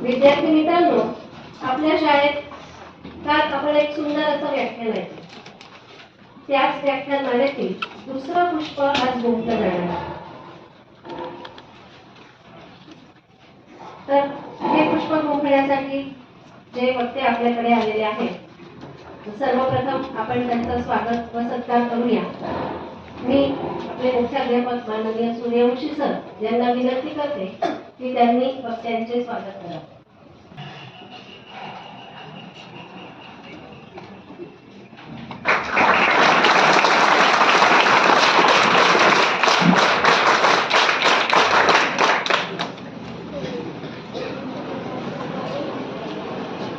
विद्यार्थी मित्रांनो आपल्या शाळेत काल आपण एक सुंदर असं व्याख्यान ऐकलं त्याच व्याख्यानमालेतील दुसरं पुष्प आज गुंफलं जाणार आहे. तर हे पुष्प गुंफण्यासाठी जे वक्ते आपल्याकडे आलेले आहेत सर्वप्रथम आपण त्यांचं स्वागत व सत्कार करूया मी आपले मुख्याध्यापक माननीय सूर्यवंशी सर यांना विनंती करते की त्यांनी वक्त्यांचे स्वागत करा.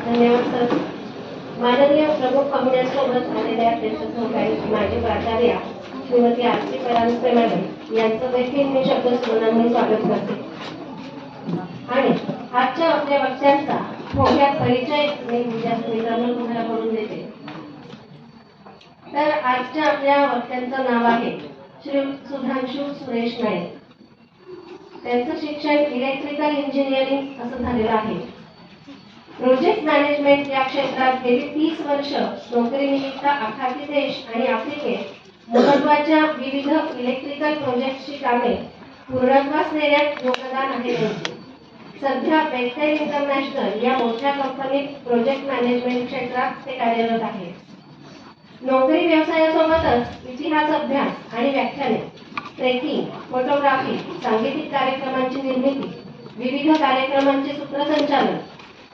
धन्यवाद सर. माननीय प्रमुख पाहुण्यांसोबत आलेल्या त्यांच्या सहकारी माजी प्राचार्य श्रीमती आरती परांजपे मॅडम यांचं देखील मी शब्दस्मरणाने स्वागत करते. आणि आजच्या आपल्या वक्त्यांचा थोडक्यात परिचय मी विद्यार्थी मित्रांनो तुम्हाला करून देते. तर आजच्या आपल्या वक्त्यांचं नाव आहे श्री सुधांशू सुरेश नाईक. त्यांचं शिक्षण इलेक्ट्रिकल इंजिनिअरिंग असं झालेलं आहे. प्रोजेक्ट मॅनेजमेंट या क्षेत्रात गेली तीस वर्ष नोकरीनिमित्त आखाती देश आणि आफ्रिकेत महत्त्वाच्या विविध इलेक्ट्रिकल प्रोजेक्टची कामे पूर्णत्वास नेण्यात योगदान आहे. त्यांचे सध्या बेक्टेल इंटरनॅशनल या मोठ्या कंपनीत प्रोजेक्ट मॅनेजमेंट क्षेत्रात ते कार्यरत आहे. नोकरी व्यवसायासोबतच इतिहास अभ्यास आणि व्याख्याने ट्रेकिंग फोटोग्राफी सांगीतिक कार्यक्रमांची निर्मिती विविध कार्यक्रमांचे सूत्रसंचालन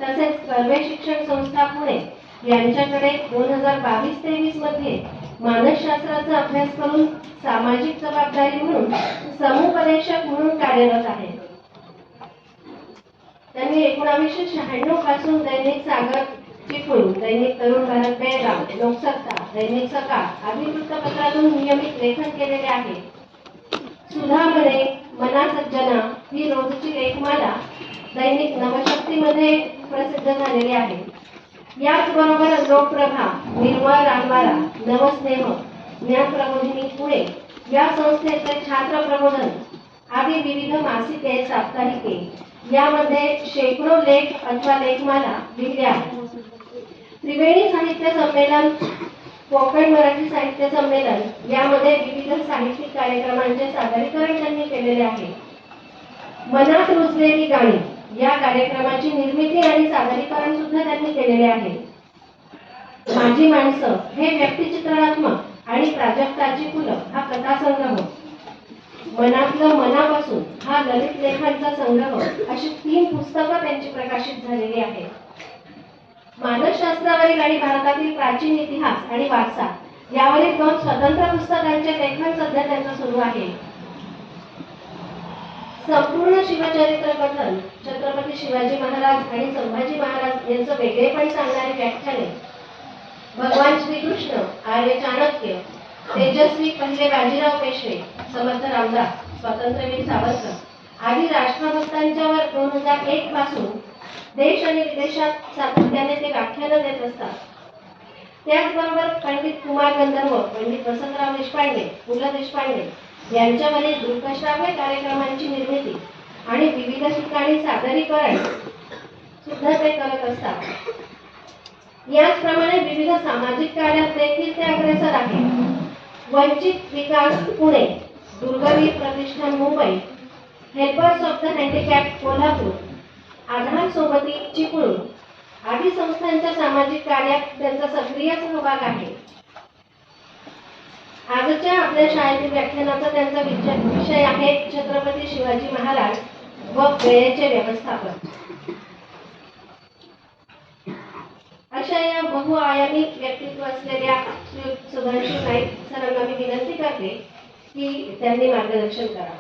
तसेच कर्वे शिक्षण संस्था पुणे यांच्याकडे दोन हजार बावीस तेवीसमध्ये मानसशास्त्राचा अभ्यास करून सामाजिक जबाबदारी म्हणून समुपदेशक म्हणून कार्यरत आहे. त्यांनी एकोणावीसशे शहाण्णवपासून दैनिक सागर चिपळूण दैनिक तरुण भारत बेळगाव लोकसत्ता दैनिक सकाळ आदी वृत्तपत्रातून नियमित लेखन केलेले आहे. सुधामणे मना सज्जना ही रोजची लेखमाला दैनिक नवशक्तीमध्ये प्रसिद्ध झालेली आहे. याचबरोबर लोकप्रभा निर्मळ रानवारा नवस्नेह ज्ञानप्रबोधिनी पुणे या संस्थेचे छात्र प्रबोधन आदी विविध मासिके साप्ताहिके यामध्ये शेकडो लेख अथवा लेखमाला लिहिल्या आहेत. त्रिवेणी साहित्य संमेलन कोकण मराठी साहित्य संमेलन यामध्ये विविध साहित्यिक कार्यक्रमांचे सादरीकरण त्यांनी केलेले आहे. मनात रुजलेली गाणी या कार्यक्रमाची निर्मिती आणि सादरीकरण सुद्धा त्यांनी केलेले आहे. माझी माणसं हे व्यक्तिचित्रणात्मक आणि प्राजक्ताची फुलं हा कथासंग्रह. मनातलं मनापासून हा ललित लेखांचा संग्रह अशी तीन पुस्तकं त्यांची प्रकाशित झालेली आहेत. मानसशास्त्रावरील आणि भारतातील प्राचीन इतिहास आणि वारसा यावरील दोन स्वतंत्र पुस्तकांचे लेखन सध्या त्यांचं सुरू आहे. संपूर्ण शिवचरित्र छत्रपती शिवाजी महाराज आणि संभाजी महाराज यांचं वेगळेपण सांगणारी व्याख्याने भगवान श्रीकृष्ण आर्य चाणक्य तेजस्वी पहिले बाजीराव पेशवे समर्थ रामदास स्वातंत्र्यवीर सावरकर आदी राष्ट्रभक्तांच्यावर दोन हजार एक पासून देश आणि विदेशात सातत्याने ते व्याख्यानं देत असतात. त्याचबरोबर पंडित कुमार गंधर्व पंडित वसंतराव देशपांडे पु ल देशपांडे यांच्यामध्ये दृकश्राव्य कार्यक्रमांची निर्मिती आणि विविध ठिकाणी सादरीकरण सुद्धा ते करत असतात. याचप्रमाणे विविध सामाजिक कार्यात देखील ते अग्रेसर आहे Vanchit Vikas Pune Durgaveer Pratishthan Mumbai helpers of the handicap Kolhapur Aadhar Sobati Chiplun आदी संस्थांच्या सामाजिक कार्यात त्यांचा सक्रिय सहभाग आहे. आजच्या आपल्या शाळेतील व्याख्यानाचा त्यांचा विषय विषय आहे छत्रपती शिवाजी महाराज व वेळेचे व्यवस्थापन. अशा या बहुआयामी व्यक्तित्व असलेल्या सुधांशू नाईक सरांना मी विनंती करते की त्यांनी मार्गदर्शन करा.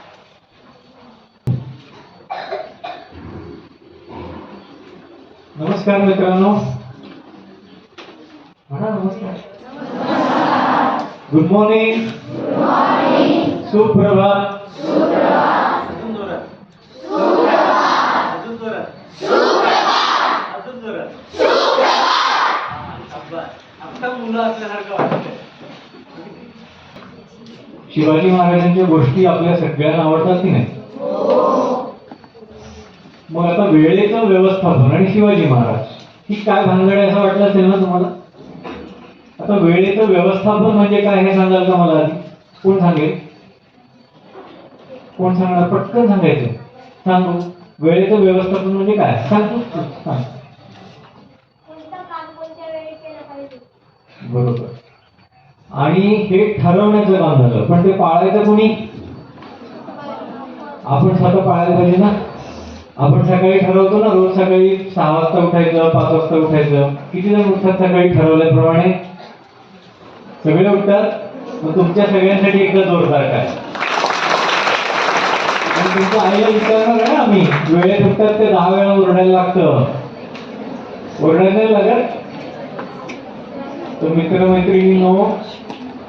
नमस्कार मित्रांनो. म्हणा नमस्कार. गुड मॉर्निंग सुप्रभात शिवाजी महाराजांच्या गोष्टी आपल्या सगळ्यांना आवडतात की नाही? मग आता वेळेचं व्यवस्थापन आणि शिवाजी महाराज ही काय भानगड आहे असं वाटलं असेल ना तुम्हाला? आता वेळेचं व्यवस्थापन म्हणजे काय हे सांगाल का मला? कोण सांगेल? कोण सांगणार? पटकन सांगायचं. सांगू. वेळेचं व्यवस्थापन म्हणजे काय? सांगतो बरोबर. आणि हे ठरवण्याचं काम झालं. पण ते पाळायचं कोणी? आपण स्वतः पाळायला पाहिजे ना. आपण सकाळी ठरवतो ना रोज सकाळी सहा वाजता उठायचं पाच वाजता उठायचं. किती जण उठतात सकाळी ठरवल्याप्रमाणे? सगळे उठतात मग तुमच्या सगळ्यांसाठी एकदा जोरदार काय? आणि तुमच्या आईला विचारणार आहे ना आम्ही वेळेत उठतात ते दहा वेळा ओरडायला लागतं. ओरडायला नाही लागत? तर मित्रमैत्रिणींनो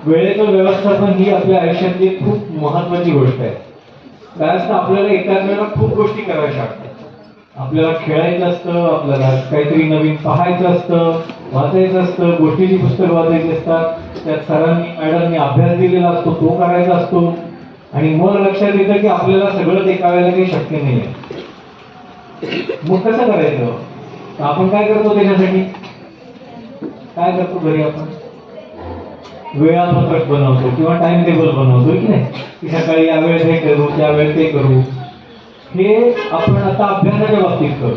वेळेचं व्यवस्थापन ही आपल्या आयुष्यातली खूप महत्वाची गोष्ट आहे. कारण आपल्याला एकाच वेळेला खूप गोष्टी करायच्या असतात. आपल्याला खेळायचं असतं आपल्याला काहीतरी नवीन पाहायचं असतं वाचायचं असतं गोष्टीची पुस्तकं वाचायची असतात. त्यात सरांनी मॅडमनी अभ्यास दिलेला असतो तो करायचा असतो. आणि मग लक्षात येतं की आपल्याला सगळं एका वेळेला काही शक्य नाही आहे. मग कसं करायचं? आपण काय करतो त्याच्यासाठी? काय करतो घरी आपण? वेळापत्रक बनवतो किंवा टाइम टेबल बनवतो की नाही? की सकाळी या वेळेस हे करू त्या वेळेस ते करू. हे आपण आता अभ्यासाच्या बाबतीत करू.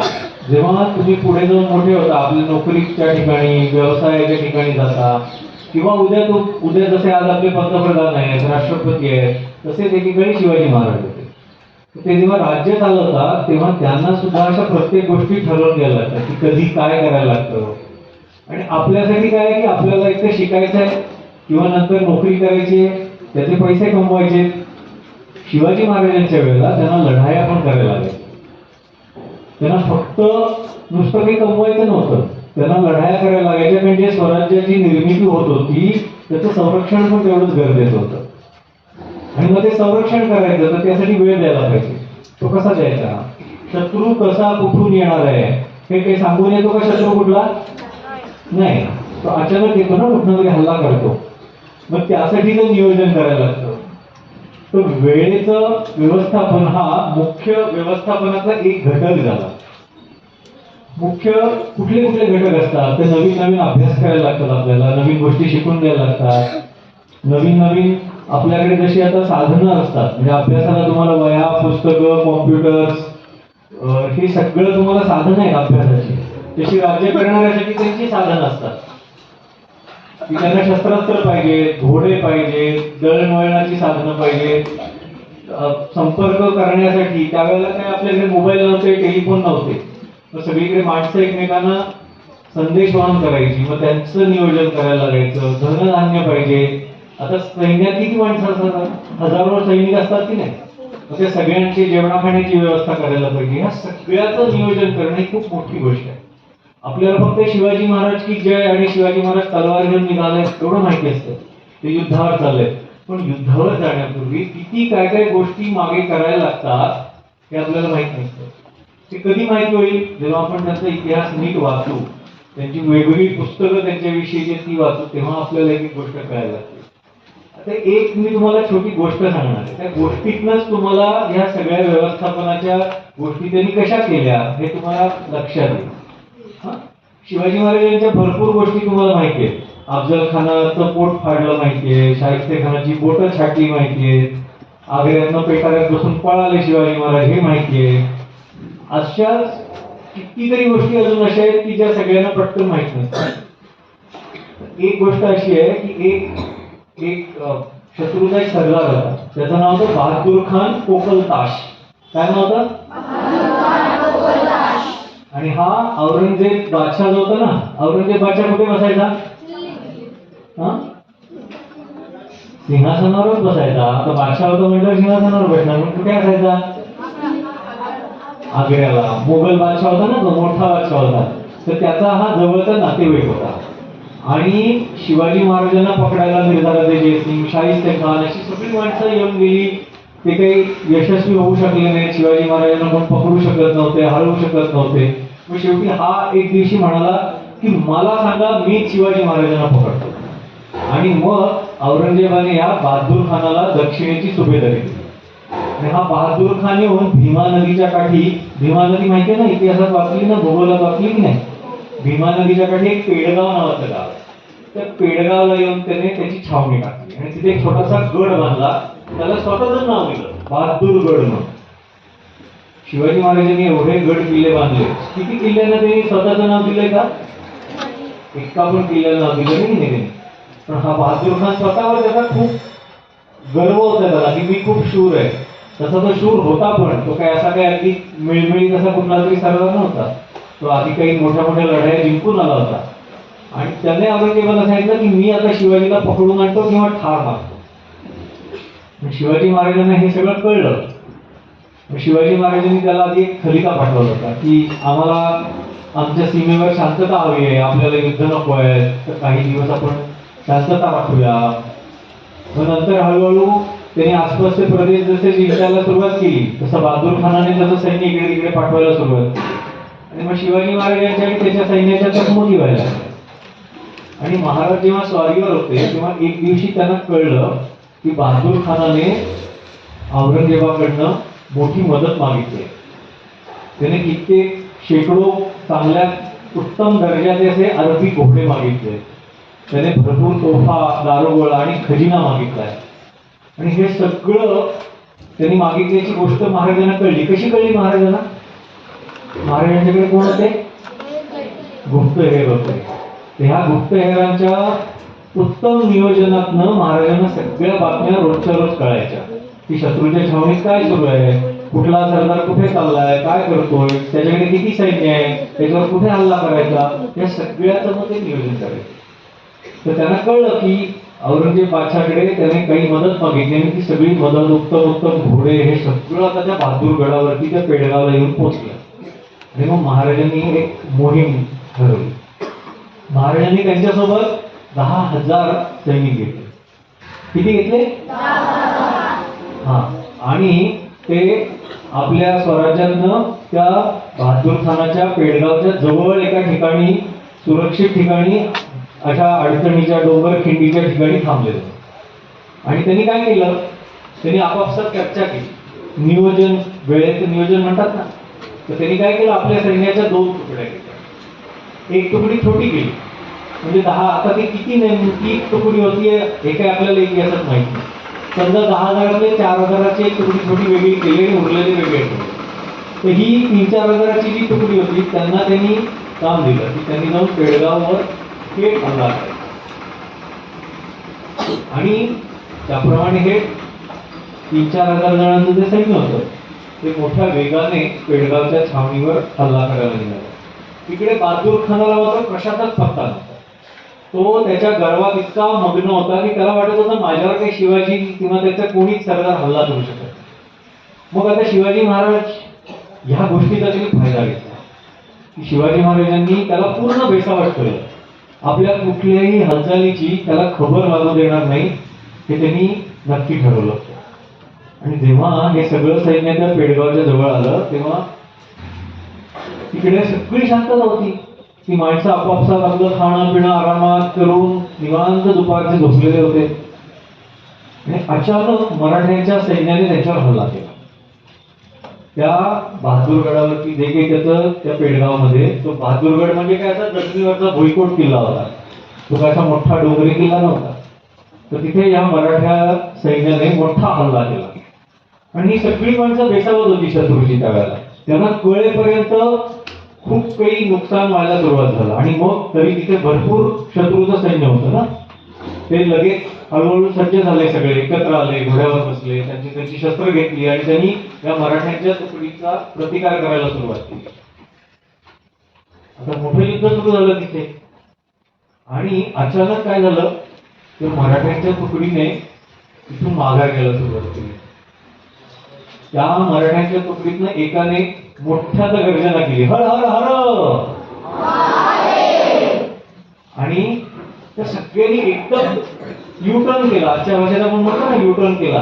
जेव्हा तुम्ही पुढे जाऊन मोठे होता आपल्या नोकरीच्या ठिकाणी व्यवसायाच्या ठिकाणी जाता किंवा उद्या तो उद्या जसे आज आपले पंतप्रधान आहेत राष्ट्रपती आहेत तसेच ठिकाणी शिवाजी महाराज होते. ते जेव्हा राज्य चालवतात तेव्हा त्यांना सुद्धा अशा प्रत्येक गोष्टी ठरवून द्यायला लागतात की कधी काय करायला लागतं. आणि आपल्यासाठी काय आहे की आपल्याला एक तर शिकायचं आहे किंवा नंतर नोकरी करायची आहे त्याचे पैसे कमवायचे शिवाजी महाराजांच्या वेळेला त्यांना लढाया पण करायला लागल्या. त्यांना फक्त नुसतं काही कमवायचं नव्हतं. त्यांना लढाया करायला लागायच्या म्हणजे जे स्वराज्याची निर्मिती होत होती त्याचं संरक्षण पण तेवढंच गरजेचं होतं. आणि मग ते संरक्षण करायचं तर त्यासाठी वेळ द्यायला पाहिजे. तो कसा द्यायचा शत्रू कसा कुठून येणार आहे? हे काही सांगून येतो का शत्रू कुठला? नाही. तो अचानक येतो ना कुठनं तरी हल्ला करतो. मग त्यासाठी त्यासाठीचं नियोजन करायला लागतं. तर वेळेचं व्यवस्थापन हा मुख्य व्यवस्थापनाचा एक घटक झाला. मुख्य कुठले कुठले घटक असतात? ते नवीन नवीन अभ्यास करायला लागतात आपल्याला नवीन गोष्टी शिकून द्यायला लागतात. नवीन नवीन आपल्याकडे जशी आता साधनं असतात म्हणजे अभ्यासाला तुम्हाला वया पुस्तकं कॉम्प्युटर्स हे सगळं तुम्हाला साधन आहे अभ्यासाची. तशी राज्य करणाऱ्यासाठी त्यांची साधनं असतात. की त्यांना शस्त्रास्त्र पाहिजे घोडे पाहिजे दळणवळणाची साधनं पाहिजे. संपर्क करण्यासाठी त्यावेळेला काय आपल्याकडे मोबाईल नव्हते टेलिफोन नव्हते. सगळीकडे माणसं एकमेकांना संदेश वाहन करायची. मग त्यांचं नियोजन करायला लागायचं. धनधान्य पाहिजे. आता सैन्यात किती माणसं असतात? हजारो सैनिक असतात की नाही? मग त्या सगळ्यांची जेवणा खाण्याची व्यवस्था करायला पाहिजे. ह्या सगळ्याचं नियोजन करणं ही खूप मोठी गोष्ट आहे. आपल्याला फक्त शिवाजी महाराज की जय आणि शिवाजी महाराज तलवार घेऊन निघाले एवढं माहिती असतं. ते युद्धावर चाललंय पण युद्धावर जाण्यापूर्वी किती काय काय गोष्टी मागे करायला लागतात हे आपल्याला माहीत नसतं. ते कधी माहिती होईल? जेव्हा आपण त्यांचा इतिहास नीट वाचू त्यांची वेगवेगळी पुस्तकं त्यांच्याविषयीची ती वाचू तेव्हा आपल्याला एक गोष्ट कळायला लागते. आता एक मी तुम्हाला छोटी गोष्ट सांगणार आहे. त्या गोष्टीतनच तुम्हाला ह्या सगळ्या व्यवस्थापनाच्या गोष्टी त्यांनी कशा केल्या हे तुम्हाला लक्षात येईल. शिवाजी महाराजांच्या भरपूर गोष्टी तुम्हाला माहिती आहेत. अफजल खानाचं पोट फाडलं माहितीये शाहिस्ते खानाची बोटं छाटली माहितीये आग्र्यातनं पेटाऱ्यात बसून पळाले शिवाजी महाराज हे माहितीये अशा कितीतरी गोष्टी अजून अशा आहेत की ज्या सगळ्यांना पटकन माहीत नसतात एक गोष्ट अशी आहे की एक एक अं, शत्रूचा एक सरदार होता. त्याचं नाव होतं बहादूर खान कोकल ताश काय नाव होतं? आणि हा औरंगजेब बादशाह जो होता ना औरंगजेब बादशाह कुठे बसायचा? हा? सिंहासनावरच बसायचा. आता बादशाह होता म्हटलं सिंहासनावर बसणार मग कुठे असायचा? आग्र्याला. मोगल बादशाह होता ना तो मोठा बादशाह होता. तर त्याचा हा जवळचा नातेवाईक होता. आणि शिवाजी महाराजांना पकडायला निर्धाराचे जयसिंग शाहिस्ते खान अशी सगळी माणसं येऊन गेली. ते काही यशस्वी होऊ शकले नाही शिवाजी महाराजांना कोण पकडू शकत नव्हते हरवू शकत नव्हते. मग शेवटी हा एक दिवशी म्हणाला की मला सांगा मी शिवाजी महाराजांना पकडतो. आणि मग औरंगजेबाने या बहादूर खानाला दक्षिणेची सुभेदारी दिली. आणि हा बहादूर खान येऊन भीमा नदीच्या काठी भीमा नदी माहिती आहे ना इतिहासात वाचली ना भूगोलात वाचली की नाही? भीमा नदीच्या काठी एक पेडगाव नावाचं गाव त्या पेडगावला येऊन त्याने त्याची छावणी टाकली. आणि तिथे एक छोटासा गड बांधला. त्याला स्वतःच नाव दिलं. बहादूरगड म्हणून. शिवाजी महाराजांनी एवढे गड किल्ले बांधले. किती किल्ल्यांना त्यांनी स्वतःचं नाव दिलंय का? एका पण किल्ल्याला नाव दिलं नाही नाही पण हा बहादूर खान स्वतःवर त्याचा खूप गर्व होता त्याला की मी खूप शूर आहे. तसा तो शूर होता पण तो काय असा काय अगदी मिळमिळी तसा कुठला तरी सरदार नव्हता. तो आधी काही मोठ्या मोठ्या लढाया जिंकून आला होता. आणि त्याने औरंगजेबाला सांगितलं की मी आता शिवाजीला पकडून आणतो किंवा ठार मारतो. मग शिवाजी महाराजांना हे सगळं कळलं. मग शिवाजी महाराजांनी त्याला आधी एक खलिका पाठवला होता की आम्हाला आमच्या सीमेवर शांतता हवी आहे आपल्याला युद्ध नको आहे तर काही दिवस आपण शांतता राखूया. मग नंतर हळूहळू त्यांनी आसपासचे प्रदेश जसे जिंकायला सुरुवात केली तसं बहादूर खानाने त्याचं सैन्य इकडे तिकडे पाठवायला सुरुवात केली. आणि मग शिवाजी महाराजांच्या आणि त्याच्या सैन्याच्या चकमकी व्हायला आणि महाराज जेव्हा स्वारीवर होते तेव्हा एक दिवशी त्यांना कळलं की बहादूर खानाने औरंगजेबाकडनं मोठी मदत मागितली. त्याने कित्येक शेकडो चांगल्या उत्तम दर्जाचे असे अरबी घोडे मागितले. त्याने भरपूर तोफा दारोगोळा आणि खजिना मागितलाय आणि हे सगळं त्यांनी मागितल्याची गोष्ट महाराजांना कळली कशी कळली महाराजांना? महाराजांच्याकडे कोण होते? गुप्तहेर होते. ह्या गुप्तहेरांच्या उत्तम नियोजनातनं महाराजांना सगळ्या बातम्या रोजच्या रोज कळायच्या. की शत्रूच्या छावणीत काय सुरू आहे? कुठला सरदार कुठे चाललाय? काय करतोय? त्याच्याकडे किती सैन्य आहे? त्याच्यावर कुठे हल्ला करायचा? या सगळ्याचं मग ते नियोजन करायचं. तर त्यांना कळलं की औरंगजेब बादशाकडे त्याने काही मदत मागितली आणि ती सगळी मदत उत्तम उत्तम घोडे हे सगळं आता त्या बहादूर गडावरती त्या पेडगावला येऊन पोहोचलं. आणि मग महाराजांनी एक मोहीम ठरवली. महाराजांनी त्यांच्यासोबत दहा हजार सैनिक घेतले. किती घेतले? हा. आणि ते आपल्या स्वराज्यानं त्या बहादूर खानाच्या पेडगावच्या जवळ एका ठिकाणी सुरक्षित ठिकाणी अशा अडचणीच्या डोंगर खिंडीच्या ठिकाणी थांबले होते आणि त्यांनी काय केलं? त्यांनी आपापसात चर्चा केली. नियोजन वेळेचं नियोजन म्हणतात ना. तर त्यांनी काय केलं? आपल्या सैन्याच्या दोन तुकड्या केल्या. एक तुकडी छोटी केली. म्हणजे दहा आता ते किती नेमकी म्हणजे तुकडी होती हे काय आपल्याला इतिहासात माहिती. नाही समजा दहा हजारातले चार हजाराची एक तुकडी छोटी वेगळी केली आणि उरलेली वेगळी केले तर ही तीन चार हजाराची जी तुकडी होती त्यांना त्यांनी काम दिलं. की त्यांनी जाऊन पेडगाववर थेट हल्ला आणि त्याप्रमाणे हे तीन चार हजार जणांचं जे सैन्य होतं ते मोठ्या वेगाने पेडगावच्या छावणीवर हल्ला करायला निघाला. तिकडे बहादूर खानाला मात्र प्रशासक पत्ता नव्हता तो त्याच्या गर्वात इतका मग्न होता की त्याला वाटत होतं माझ्यावर काही शिवाजी किंवा त्याचा कोणीच सरदार हल्ला करू शकत मग आता शिवाजी महाराज ह्या गोष्टीचा त्यांनी फायदा घेतला. की शिवाजी महाराजांनी त्याला पूर्ण बेसावट केलं. आपल्या कुठल्याही हालचालीची त्याला खबर लागू देणार नाही हे त्यांनी नक्की ठरवलं. आणि जेव्हा हे सगळं सैन्य त्या पेडगावच्या जवळ आलं तेव्हा तिकडे सगळी शांतता होती. ती माणसं आपापसात आपलं खाणं पिणं आरामात करून निवांत दुपारचे झोपलेले होते. आणि अचानक मराठ्यांच्या सैन्याने त्यांच्यावर हल्ला केला. त्या बहादूरगडावरती जे काही त्याचं त्या पेडगावमध्ये तो बहादूरगड म्हणजे काय असा? दक्षिणेवरचा भुईकोट किल्ला होता. तो काय असा मोठा डोंगरी किल्ला नव्हता. तर तिथे या मराठ्या सैन्याने मोठा हल्ला केला. आणि ही सगळी माणसं बेसावत होती शत्रूची त्यावेळेला त्यांना कळेपर्यंत खूप काही नुकसान व्हायला सुरुवात झालं. आणि मग तरी तिथे भरपूर शत्रूचं सैन्य होतं ना? ते लगेच हळूहळू सज्ज झाले सगळे एकत्र आले घोड्यावर बसले त्यांची त्यांची शस्त्र घेतली आणि त्यांनी या मराठ्यांच्या तुकडीचा प्रतिकार करायला सुरुवात केली. आता मोठं युद्ध सुरू झालं तिथे. आणि अचानक काय झालं? तर मराठ्यांच्या तुकडीने तिथून माघार घ्यायला सुरुवात केली. त्या मराठ्यांच्या तुकडीतनं एकाने मोठ्याच गर्जना केली हर हर हर. आणि त्या सगळ्यांनी एकदम युटर्न केला. आजच्या भाषेत आपण म्हणतो ना युटर्न केला.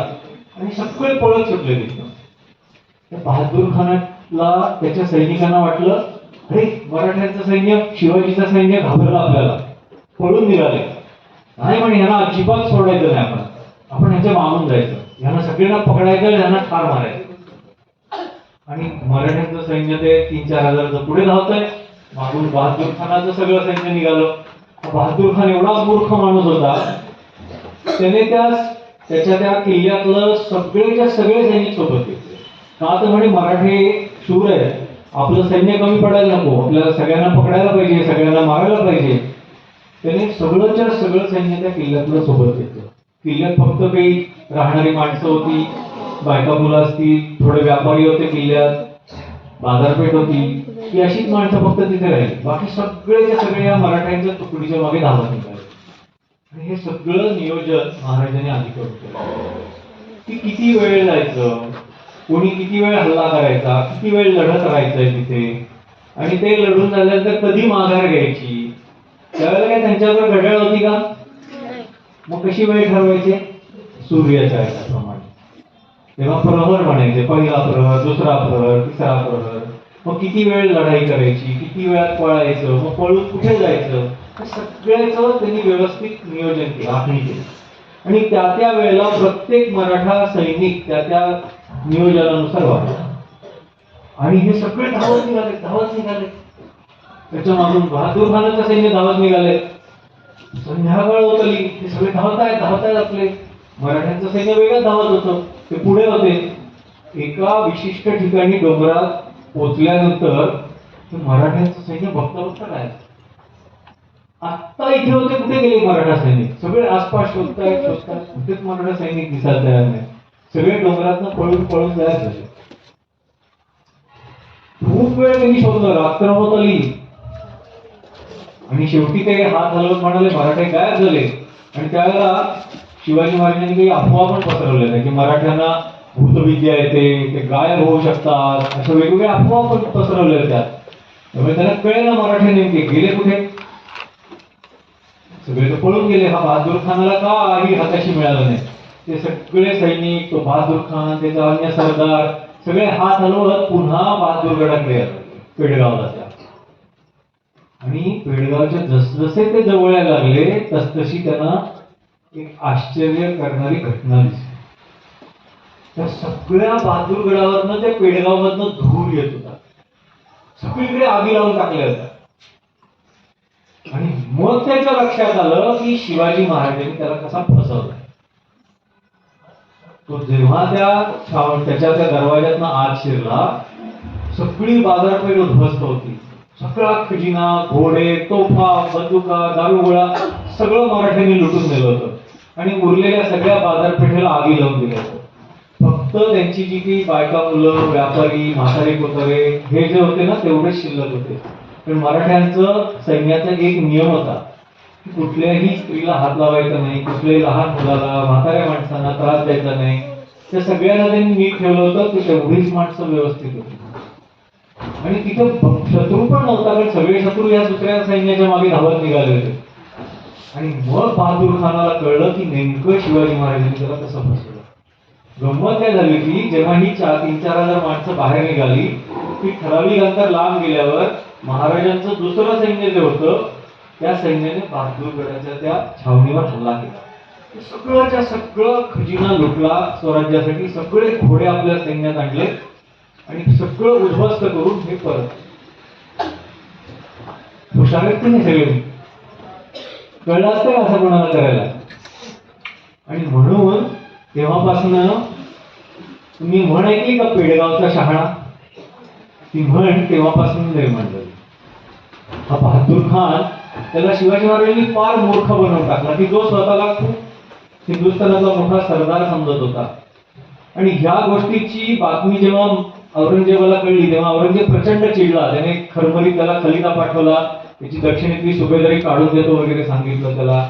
आणि सगळे पळत सुटले तिथं बहादूर खानाला त्याच्या सैनिकांना वाटलं अरे मराठ्यांचं सैन्य शिवाजीचं सैन्य घाबरलं आपल्याला. पळून निघाले. नाही म्हणे यांना अजिबात सोडायचं नाही आपण. आपण ह्याच्या मागून जायचं. ह्यांना सगळ्यांना पकडायचं यांना ठार मारायचं. आणि मराठ्यांचं सैन्य ते तीन चार हजाराचं पुढे धावतंय. मागून बहादूर खानाचं सगळं सैन्य निघालं. बहादूर खान एवढा मूर्ख माणूस होता. त्याने त्या त्याच्या त्या किल्ल्यातलं सगळेच्या सगळे सैनिक सोबत घेतले का तर म्हणे मराठी शूर आहे आपलं सैन्य कमी पडायला नको. आपल्याला सगळ्यांना पकडायला पाहिजे सगळ्यांना मारायला पाहिजे. त्याने सगळंच्या सगळं सैन्य त्या किल्ल्यातलं सोबत घेतलं. किल्ल्यात फक्त काही राहणारी माणसं होती. बायका मुलं असतील थोडे व्यापारी होते किल्ल्यात बाजारपेठ होती ही अशीच माणसं फक्त तिथे राहिली. बाकी सगळेच्या सगळे या मराठ्यांच्या तुकडीच्या मागे धावत निघाले. आणि हे सगळं नियोजन महाराजांनी आधी करून केलं. की किती वेळ जायचं? कोणी किती वेळ हल्ला करायचा? किती वेळ लढत राहायचंय तिथे? आणि ते लढून झाल्यानंतर कधी माघार घ्यायची? त्यावेळेला काय त्यांच्यावर घड्याळ होती का? मग कशी वेळ ठरवायची? सूर्याच्या याच्याप्रमाणे तेव्हा प्रहर म्हणायचे पहिला प्रहर दुसरा प्रहर तिसरा प्रहर. मग किती वेळ लढाई करायची किती वेळात पळायचं मग पळून कुठे जायचं? हे सगळ्याचं त्यांनी व्यवस्थित नियोजन केलं आखणी केली. आणि त्या त्या वेळेला प्रत्येक मराठा सैनिक त्या त्या नियोजनानुसार वागला. आणि हे सगळे धावत निघाले धावत निघाले. त्याच्या मागून बहादूर खानाचं सैन्य धावत निघाले. संध्याकाळ होतली हे सगळे धावत आहेत धावत आहेत आपले. मराठ्यांचं सैन्य वेगळं धावत होतं. ते पुढे होते. एका विशिष्ट ठिकाणी डोंगरात पोचल्यानंतर मराठ्यांचं सैन्य बघता बघता काय आत्ता इथे होते कुठे गेले मराठा सैनिक? सगळे आसपास शोधतायत शोधतायत कुठेच मराठा सैनिक दिसायला तयार नाही. सगळे डोंगरातनं पळून पळून तयार झाले. खूप वेळ त्यांनी शोधलं. रात्र होत आली. आणि शेवटी ते हात हलवत म्हणाले मराठे गायब झाले. आणि त्यावेळेला शिवाजी महाराजांनी काही अफवा पण पसरवल्या की मराठ्यांना भूतविद्या येते ते गायब होऊ शकतात अशा वेगवेगळ्या अफवा पण पसरवल्या त्यात. त्यामुळे त्यांना कळेल मराठे नेमके गेले कुठे? सगळे तर पळून गेले हा बहादूर खानाला काही हाताशी मिळालं नाही. ते सगळे सैनिक तो बहादूर खान त्याचा अन्य सरदार सगळे हात हलवत पुन्हा बहादूरगडाकडे पेडगावला त्या आणि पेडगावच्या जसजसे ते जवळ लागले तसतशी त्यांना एक आश्चर्य करणारी घटना दिसली त्या सगळ्या बहादूरगडावरनं त्या पेडगावमधनं धूर येत होता. सगळीकडे आगी लावून टाकल्या होत्या. आणि मग त्याच्या लक्षात आलं की शिवाजी महाराजांनी त्याला कसा फसवला. तो जेव्हा त्या त्याच्या त्या दरवाज्यातनं आत शिरला सगळी बाजारपेठ उद्ध्वस्त होती. सगळा खजिना घोडे तोफा बंदुका दारुगोळा सगळं मराठ्यांनी लुटून नेलं होतं. आणि उरलेल्या सगळ्या बाजारपेठेला आगी लावून दिल्या फक्त त्यांची जी काही बायका मुलं व्यापारी म्हातारे कोतारे हे जे होते ना तेवढेच शिल्लक होते. पण मराठ्यांचं सैन्याचा एक नियम होता कुठल्याही स्त्रीला हात लावायचा नाही कुठल्याही लहान मुलाला म्हाताऱ्या माणसांना त्रास द्यायचा नाही. त्या सगळ्यांना त्यांनी नीट ठेवलं होतं की तेवढीच माणसं व्यवस्थित होती. आणि तिथं शत्रू पण नव्हता कारण सगळे शत्रू या दुसऱ्या सैन्याच्या मागे धावत निघाले होते. आणि मग बहादूर खानाला कळलं की नेमकं शिवाजी महाराजांनी त्याला कसं फसवलं. गंमत काय झाली की जेव्हा ही चार तीन चार हजार माणसं बाहेर निघाली ती ठराविक अंतर लांब गेल्यावर महाराजांचं दुसरं सैन्य जे होतं त्या सैन्याने बहादूरगडाच्या त्या छावणीवर हल्ला केला. सगळ्याच्या सगळंच्या सगळं खजिना लुटला स्वराज्यासाठी सगळे घोडे आपल्या सैन्यात आणले आणि सगळं उद्ध्वस्त करून हे परत. हुशार आहेत सगळे? कळलं असतं का असं कोणाला करायला? आणि म्हणून तेव्हापासून तुम्ही म्हण ऐकली का पेडगावचा शहाणा? ती म्हण तेव्हापासून निर्माण झाली हा बहादूर खान त्याला शिवाजी महाराजांनी फार मूर्ख बनवून टाकला. की जो स्वतःला खूप हिंदुस्थानाचा मोठा सरदार समजत होता. आणि ह्या गोष्टीची बातमी जेव्हा औरंगजेबाला कळली तेव्हा औरंगजेब प्रचंड चिडला. त्याने खरमरीत त्याला खलिता पाठवला. त्याची दक्षिणेतली सुभेदारी काढून देतो वगैरे सांगितलं त्याला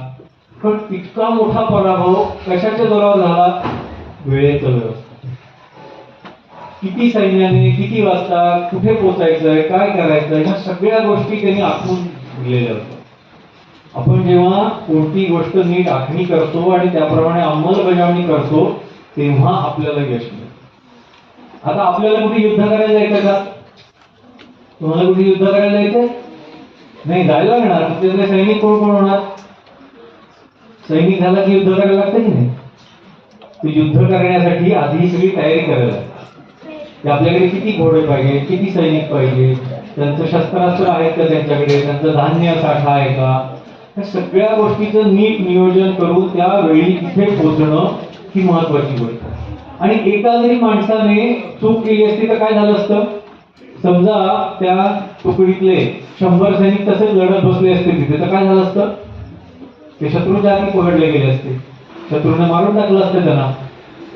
पण इतका मोठा पराभव कशाच्या जोरावर झाला? वेळेचं. व्यवस्था किती सैन्याने किती वाजता कुठे पोचायचंय काय करायचं ह्या सगळ्या गोष्टी त्यांनी आखून दिलेल्या होत्या. आपण जेव्हा कोणती गोष्ट नीट आखणी करतो आणि त्याप्रमाणे अंमलबजावणी करतो तेव्हा आपल्याला यश मिळतं. आता आपल्याला कुठे युद्ध करायला जायचं का? तुम्हाला कुठे युद्ध करायला जायचंय? नाही जायला लागणार. तुमच्याकडे सैनिक कोण कोण होणार? सैनिक झाला की युद्ध करायला लागतं की नाही? ते युद्ध करण्यासाठी आधी ही सगळी तयारी करायला लागते. आपल्याकडे किती घोडे पाहिजे किती सैनिक पाहिजे? त्यांचं शस्त्रास्त्र आहेत का त्यांच्याकडे? त्यांचं धान्य साठा आहे का? या सगळ्या गोष्टीचं नीट नियोजन करून त्या वेळी तिथे पोहोचणं ही महत्वाची गोष्ट आणि एका जरी माणसाने चूक केली असती तर काय झालं असतं? समजा त्या तुकडीतले शंभर सैनिक तसेच लढत बसले असते तिथे तर काय झालं असतं? ते शत्रूच्या हाती पकडले गेले असते. शत्रूने मारून टाकलं असतं त्यांना.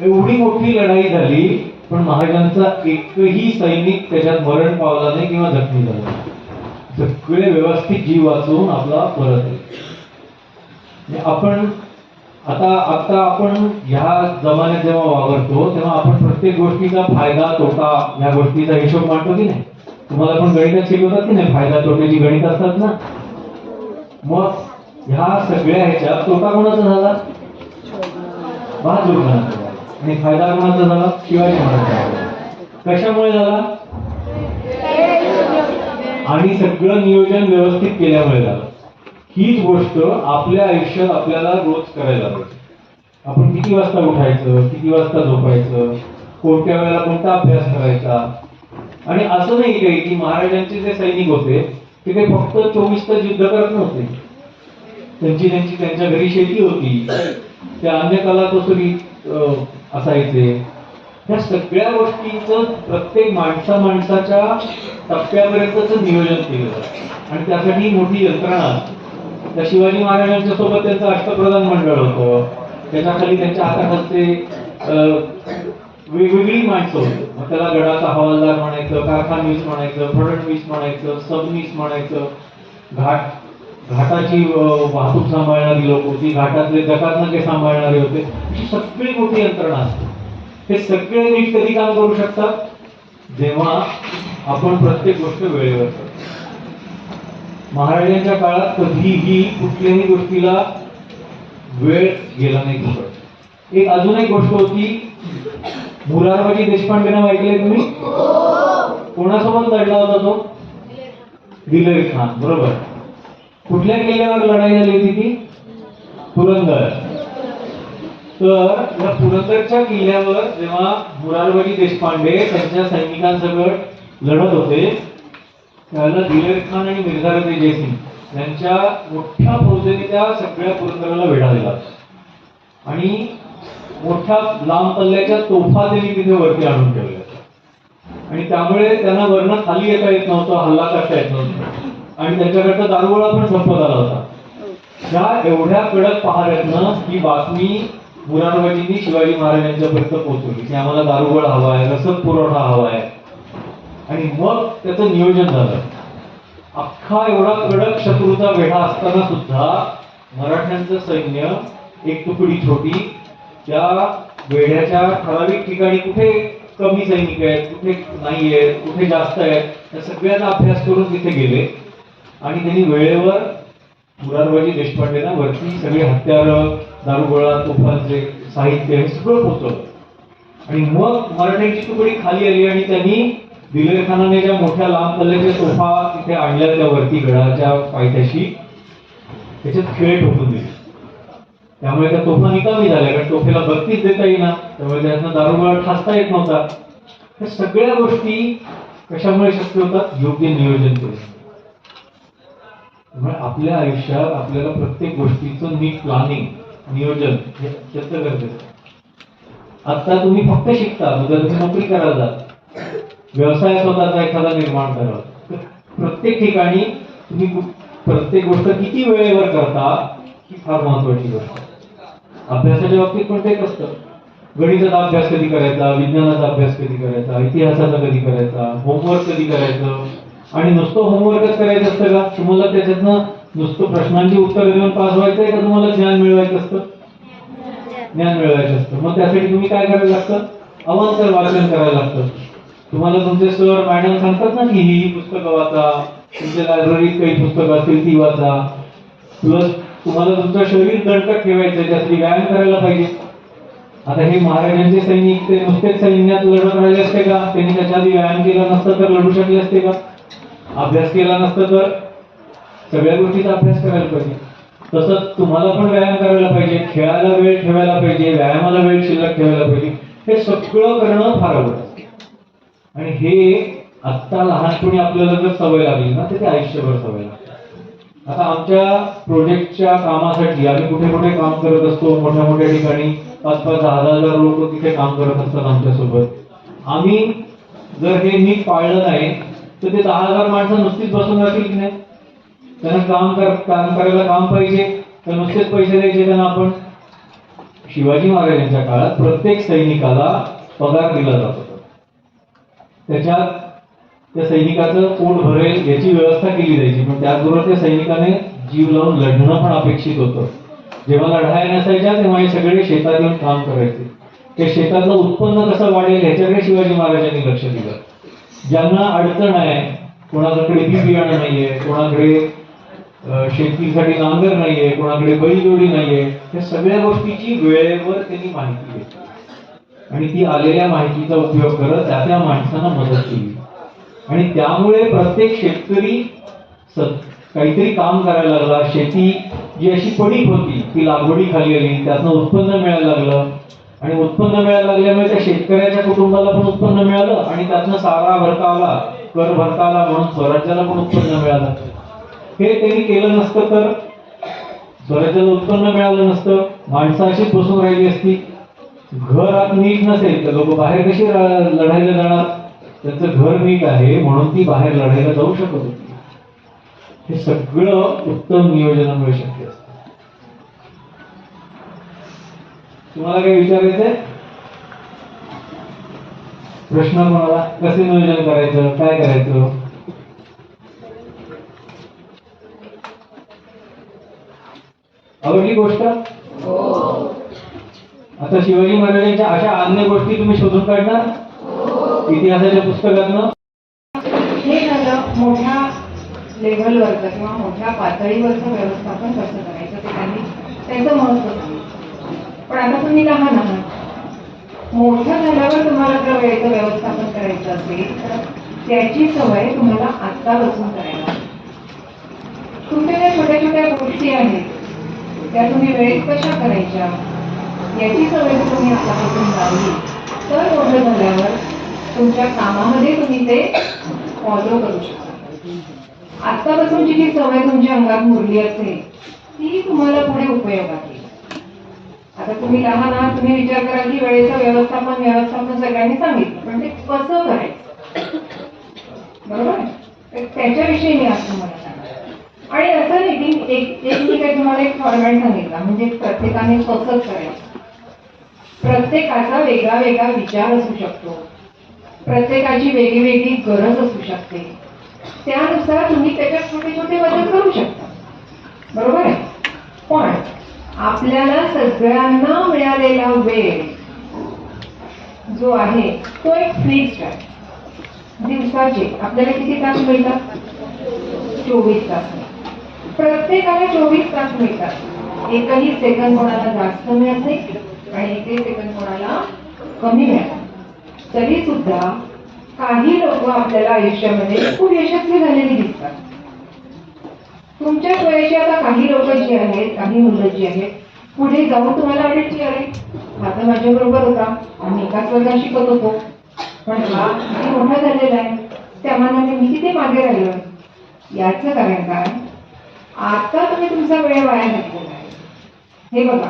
एवढी मोठी लढाई झाली पण महाराजांचा एकही सैनिक त्याच्यात मरण पावला नाही किंवा जखमी झाला सगळे व्यवस्थित जीव वाचवून आपला परत आले. म्हणजे आपण आता आता आपण ह्या जमान्यात जेव्हा वावरतो तेव्हा आपण प्रत्येक गोष्टीचा फायदा तोटा या गोष्टीचा हिशोब मांडतो की नाही? तुम्हाला पण गणितात शिकवतात की नाही? फायदा तोट्याची गणित असतात ना? मग ह्या सगळ्या ह्याच्यात तोटा कोणाचा झाला? बहादूर खानाचा झाला. आणि फायदा कोणाचा झाला? शिवाजी महाराजांचा कशामुळे झाला? आणि सगळं नियोजन व्यवस्थित केल्यामुळे झालं. हीच गोष्ट आपल्या आयुष्यात आपल्याला रोज करायला पाहिजे आपण किती वाजता उठायचं किती वाजता झोपायचं कोणत्या वेळेला कोणता अभ्यास करायचा? आणि असं नाही काही की महाराजांचे जे सैनिक होते ते काही फक्त चोवीस तास युद्ध करत नव्हते. त्यांची त्यांची त्यांच्या घरी शेती होती. त्या अन्य कला कसोरी असायचे. ह्या सगळ्या गोष्टीचं प्रत्येक माणसा माणसाच्या टप्प्यापर्यंतच नियोजन केलं जातं. आणि त्यासाठी मोठी यंत्रणा असते. त्या शिवाजी महाराजांच्या सोबत त्यांचं अष्टप्रधान मंडळ होतं. त्याच्याखाली त्यांच्या हाताखालचे वेगवेगळी माणसं होती. मग त्याला गडाचा हवालदार म्हणायचं कारखानवीस म्हणायचं फडणवीस म्हणायचं सबनीस म्हणायचं. घाट घाटाची वाहतूक सांभाळणारी लोक होती. घाटातले जकातनके सांभाळणारे होते. अशी सगळी मोठी यंत्रणा असते. हे सगळे नीट कधी काम करू शकतात? जेव्हा आपण प्रत्येक गोष्ट वेळेवर करतो. महाराजांच्या काळात कधीही कुठल्याही गोष्टीला वेळ गेला नाही फुकट एक अजून एक गोष्ट होती मुरारबाजी देशपांडे नाव ऐकले तुम्ही? कोणासोबत लढला होता तो? दिलेर खान बरोबर. कुठल्या किल्ल्यावर लढाई झाली होती ती? पुरंदर. तर या पुरंदरच्या किल्ल्यावर जेव्हा मुरारबाजी देशपांडे त्यांच्या सैनिकांसकट लढत होते दिलेर खान आणि मिर्झारते जयसिंग यांच्या मोठ्या फौजेने त्या सगळ्या पुरंदराला वेढा दिला. आणि मोठ्या लांब पल्ल्याच्या तोफा त्यांनी तिथे वरती आणून ठेवल्या आणि त्यामुळे त्यांना वर्ण खाली येता येत नव्हतं हल्ला करता येत नव्हतं. आणि त्यांच्याकडचा दारुगोळा पण संपत आला होता. ह्या एवढ्या कडक पहाऱ्यातनं ही बातमी मुरारबाजींनी शिवाजी महाराजांच्यापर्यंत पोहोचवली. की आम्हाला दारुगोळा हवा आहे रसद पुरवठा हवा आहे. आणि मग त्याचं नियोजन झालं. अख्खा एवढा कडक शत्रूचा वेढा असताना सुद्धा मराठ्यांचं सैन्य एक तुकडी छोटी त्या वेढ्याच्या ठराविक ठिकाणी कुठे कमी सैनिक आहेत कुठे नाही आहेत कुठे जास्त आहेत या सगळ्याचा अभ्यास करून तिथे गेले. आणि त्यांनी वेळेवर मुरारबाजी देशपांडेना वरती सगळे हत्यार दारुगोळा तोफांचे साहित्य हे सगळं पोचवलं. आणि मग मराठ्यांची तुकडी खाली आली आणि त्यांनी दिलेर खानाने ज्या मोठ्या लांब पल्ल्याच्या सोफा तिथे आणल्या त्या वरती घराच्या पायथ्याशी. त्याच्यात खेळ ठोकून दिले. त्यामुळे त्या तोफा निकामी झाल्या कारण तोफेला बत्तीच देता येईना. त्यामुळे त्यांना दारुगोळा ठासता येत नव्हता. या सगळ्या गोष्टी कशामुळे शक्य होतात? योग्य नियोजन करून त्यामुळे आपल्या आयुष्यात आपल्याला प्रत्येक गोष्टीचं नीट प्लॅनिंग नियोजन हे अत्यंत गरजेचं आता तुम्ही फक्त शिकता उद्या तुम्ही नोकरी करायला जाता. व्यवसाय स्वतःचा एखादा निर्माण करा. तर प्रत्येक ठिकाणी तुम्ही प्रत्येक गोष्ट किती वेळेवर करता ही फार महत्वाची गोष्ट अभ्यासाच्या बाबतीत पण तेच असतं. गणिताचा अभ्यास कधी करायचा विज्ञानाचा अभ्यास कधी करायचा इतिहासाचा कधी करायचा होमवर्क कधी करायचं? आणि नुसतं होमवर्कच करायचं असतं का? तुम्हाला त्याच्यातनं नुसतं प्रश्नांची उत्तरं देऊन पास व्हायचंय का? तुम्हाला ज्ञान मिळवायचं असतं? ज्ञान मिळवायचं असतं. मग त्यासाठी तुम्ही काय करायला लागतं? अवांतर वाचन करायला लागतं. तुम्हाला तुमचे सर मॅडम सांगतात ना की ही पुस्तकं वाचा तुमच्या लायब्ररीत काही पुस्तकं असतील ती वाचा. प्लस तुम्हाला तुमचं शरीर दणकट ठेवायचं त्यासाठी व्यायाम करायला पाहिजे. आता हे महाराजांचे सैनिक ते नुसतेच सैन्यात लढत राहिले असते का? त्यांनी त्याच्या आधी व्यायाम केला नसता तर लढू शकले असते का? अभ्यास केला नसता तर सगळ्या गोष्टीचा अभ्यास करायला पाहिजे. तसंच तुम्हाला पण व्यायाम करायला पाहिजे खेळायला वेळ ठेवायला पाहिजे व्यायामाला वेळ शिल्लक ठेवायला पाहिजे. हे सगळं करणं फार आवडतं आणि हे आत्ता लहानपणी आपल्याला जर सवय लागली ना तर ते आयुष्यभर सवय लागते. आता आमच्या प्रोजेक्टच्या कामासाठी आम्ही कुठे कुठे काम करत असतो मोठ्या मोठ्या ठिकाणी पाच पाच दहा दहा हजार लोक तिथे काम करत असतात आमच्यासोबत. आम्ही जर हे नीट पाळलं नाही तर ते दहा हजार माणसं नुसतीच बसून राहतील की नाही? त्यांना काम कर काम करायला काम पाहिजे तर नुसतेच पैसे द्यायचे त्यांना आपण. शिवाजी महाराजांच्या काळात प्रत्येक सैनिकाला पगार दिला जातो. त्याच्यात त्या सैनिकाचं पोट भरेल याची व्यवस्था केली जायची. पण त्याचबरोबर त्या सैनिकाने जीव लावून लढणं पण अपेक्षित होतं. जेव्हा लढाया नसायच्या तेव्हा हे सगळे शेतात येऊन काम करायचे. ते शेतातलं उत्पन्न कसं वाढेल ह्याच्याकडे शिवाजी महाराजांनी लक्ष दिलं. ज्यांना अडचण आहे कोणाकडे बी बियाणं नाहीये कोणाकडे शेतीसाठी नांगर नाहीये कोणाकडे बैलजोडी नाहीये या सगळ्या गोष्टीची वेळेवर त्यांनी माहिती घेतली. आणि ती आलेल्या माहितीचा उपयोग करत त्या त्या माणसांना मदत केली. आणि त्यामुळे प्रत्येक शेतकरी काहीतरी काम करायला लागला. शेती जी अशी पडीक होती ती लागवडीखाली आली त्यातनं उत्पन्न मिळायला लागलं. आणि उत्पन्न मिळायला लागल्यामुळे त्या शेतकऱ्याच्या कुटुंबाला पण उत्पन्न मिळालं आणि त्यातनं सारा भरता आला कर भरता आला म्हणून स्वराज्याला पण उत्पन्न मिळालं. हे त्यांनी केलं नसतं तर स्वराज्याला उत्पन्न मिळालं नसतं. माणसं अशीच बसून राहिली असती. घर नीट नसेल तर लोक बाहेर कशी लढायला जाणार? त्यांचं घर नीट आहे म्हणून ती बाहेर लढायला जाऊ शकत होती. हे सगळं उत्तम नियोजनामुळे शक्य असत. तुम्हाला काही विचारायचंय प्रश्न कोणाला? कसे नियोजन करायचं? काय करायचं? आवडली गोष्ट? हो. आता शिवाजी महाराजांच्या अशा अन्य गोष्टी तुम्ही शोधून काढणार? इतिहासाच्या पुस्तकातनं? हे झालं मोठ्या लेव्हलवरचं किंवा मोठ्या पातळीवरचं व्यवस्थापन कसं करायचं ते त्यांनी त्याचं महत्त्व पण आता तुम्ही लहान आहात. मोठं झाल्यावर तुम्हाला जर वेळेचं व्यवस्थापन करायचं असेल तर त्याची सवय तुम्हाला आत्ता बसून करायला तुमच्या ज्या छोट्या छोट्या गोष्टी आहेत त्या तुम्ही वेळेत कशा करायच्या? याची सवय तुम्ही आतापासून लावली तर मोठं झाल्यावर तुमच्या कामामध्ये तुम्ही ते फॉलो करू शकता. आत्तापासूनची जी सवय तुमच्या अंगात मुरली असते ती तुम्हाला पुढे उपयोगात आहे. आता तुम्ही लहान आहात तुम्ही विचार करा की वेळेचं व्यवस्थापन व्यवस्थापन सगळ्यांनी सांगितलं पण ते कसं करायचं? बरोबर? त्याच्याविषयी मी आज तुम्हाला आणि असं नाही की एक एक मी काय तुम्हाला एक फॉर्मॅट सांगितला म्हणजे प्रत्येकाने कसंच करायचं? प्रत्येकाचा वेगळा वेगळा विचार असू शकतो. प्रत्येकाची वेगळी वेगळी गरज असू शकते. त्यानुसार तुम्ही त्याच्यात छोटे छोटे बदल करू शकता. बरोबर आहे? पण आपल्याला सगळ्यांना मिळालेला वेळ जो आहे तो एक फिक्स्ड आहे. दिवसाचे आपल्याला किती तास मिळतात? चोवीस तास. प्रत्येकाला चोवीस तास मिळतात. एकही सेकंद कोणाला जास्त मिळत नाही. आणि ते सेकंद कोणाला कमी मिळत तरी सुद्धा काही लोक आपल्याला आयुष्यामध्ये खूप यशस्वी झालेली दिसतात. तुमच्याच वयाची आता काही लोक जी आहेत काही मुलं जी आहेत पुढे जाऊन तुम्हाला वाटेल की अरे हा माझ्या बरोबर होता. आम्ही एकाच वर्गात शिकत होतो. पण हा किती मोठा झालेला आहे. त्या मानाने मी किती मागे राहिलो याचं कारण काय? आता तुम्ही तुमचा वेळ वाया घातलेला आहे. हे बघा.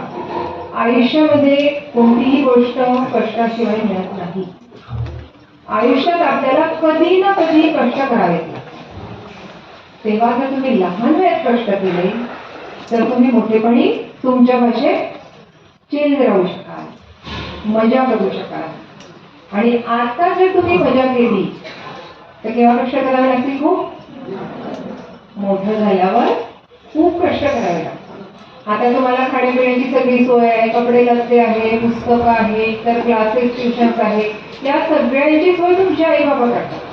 आयुष्यामध्ये कोणतीही गोष्ट कष्टाशिवाय मिळत नाही. आयुष्यात आपल्याला कधी ना कधी कष्ट करावे तेव्हा जर तुम्ही लहान वयात कष्ट केले तर तुम्ही मोठेपणी तुमच्या भाषेत चेंज राहू शकाल मजा करू शकाल. आणि आता जर तुम्ही मजा केली तर केव्हा कष्ट करावे लागतील खूप? मोठं झाल्यावर खूप कष्ट करावे लागतात. आता तुम्हाला खाण्यापिण्याची सगळी सोय आहे कपडे लत्ते आहे पुस्तकं आहे तर क्लासेस ट्युशन्स आहे. या सगळ्यांची सोय तुमच्या आई बाबा करतात.